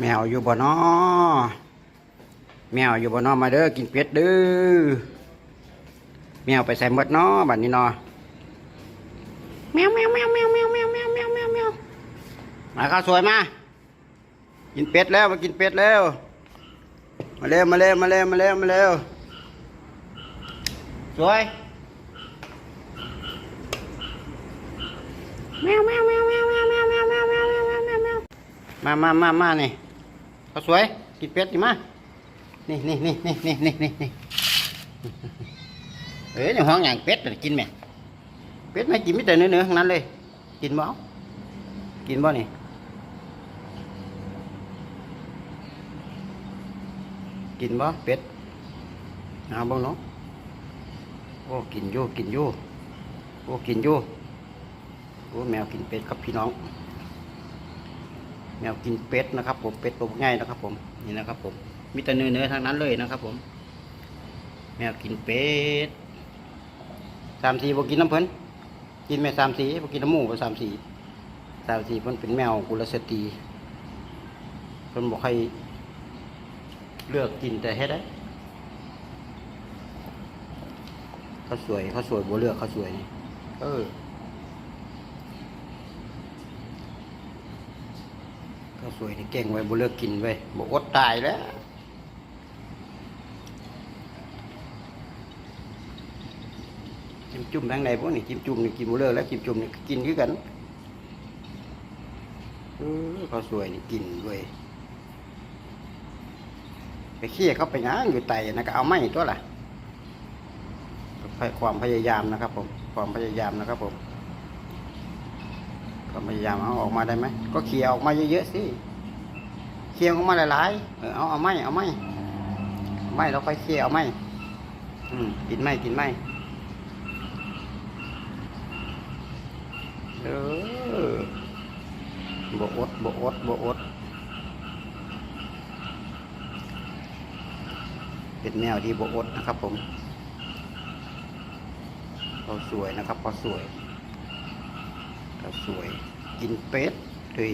แมวอยู่บ่นอแมวอยู่บ่นอมาเด้อกินเป็ดเด้อแมวไปใส่หมดนอบัดนี้นอแมวแมวแมวแมวแมวแมวแมวแมวแมวแมวมาข้าวสวยมากินเป็ดแล้วมากินเป็ดแล้ว มาเร็วมาเร็วมาเร็วมาเร็วมาเร็วสวยแมวแมวแมวแมวแมว มามามามานี่ข้าสวยกินเป็ดดิมา นี่นี่นี่นี่นี่นี่นี่นี่เอ้ยในห้องอย่างเป็ดน่ะกินไหมเป็ดไม่กินไม่แต่เนื้อเนื้อทั้งนั้นเลย กินบ่เอากินบ่นี่ กินบ่เป็ดเอาบ่เนาะโอ้กินอยู่กินอยู่โอ้กินอยู่โอ้แมวกินเป็ดครับพี่น้อง แมวกินเป็ดนะครับ ผมเป็ดตัวง่ายนะครับ ผมนี่นะครับ ผมมีแต่เนื้อเนื้อๆทั้งนั้นเลยนะครับ ผม แมวกินเป็ดสามสี่บกินน้ำเพิ่นกินแม่สามสี่บกินน้ำหมูบ่สามสีสามสีเพิ่นเป็นแมวกุลสตรีเพิ่นบอกให้เลือกกินแต่เฮ็ดได้เขาสวยเขาสวยบ่เลือกเขาสวยเออ ก็สวยที่เก่งไว้บ่เลิกกินไว้ยบ่อดตายแล้วจิ้มจุ่มทางไหนพวกนี่จิ้มจุ่มนี่กินบ่เลิกแล้วจิ้มจุ่มนี่กินคือกันเออเขาสวยนี่กินเว้ยไปเคี่ยเขาไปย่างอยู่ไตนะก็เอาไม้ตัวล่ะความพยายามนะครับผมความพยายามนะครับผม ก็พยายามเอาออกมาได้ไหมก็เขี่ยออกมาเยอะๆสิเขี่ยออกมาหลายๆเออเอาเอาไม้เอาไม้เอาไม้เราค่อยเขี่ยเอาไม้อืมกินไม้กินไม้เออบอดบอดบอดเป็นแมวที่บอดนะครับผมเขาสวยนะครับเขาสวย ก็สวย กินเป็ดด้วย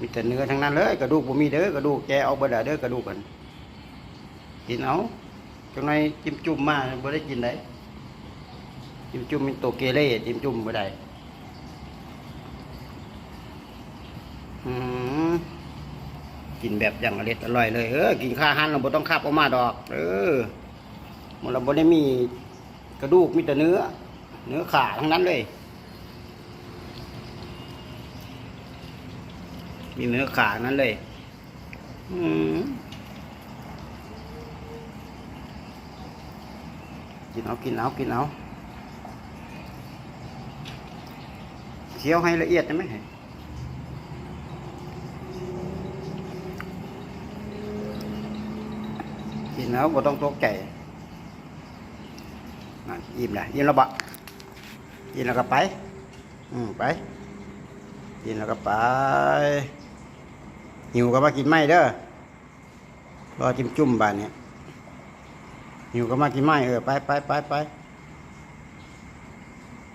มีแต่เนื้อทั้งนั้นเลยกระดูกบ่มีเด้อกระดูกแกเอาบ่ได้เด้อกระดูกกันกินเอาจังไงจิ้มจุ่มมาบ่ได้กินได้จิ้มจุ่มเป็นตัวเกเรจิ้มจุ่มบ่ได้อืมกินแบบอย่างอร่อยอร่อยเลยเออกินข้าวหันเราบ่ต้องคาบออกมาดอก เออมันเราบ่ได้มี กระดูกมีแต่เนื้อ เนื้อขาทั้งนั้นเลย มีเนื้อขาทั้งนั้นเลย อืมกินเอา กินเอา กินเอา เคี้ยวให้ละเอียดได้ไหมกินแล้วบ่ต้องตกใจ นั่นอิ่มแล้วอิ่มแล้วบะอิ่มแล้วก็ไป อืมไปยิ้มแล้วก็ไป หิวก็มากินไม้เด้อรอจิ้มจุ่มบานเนี่ยหิวก็มากินไม้เออไปไปไปไป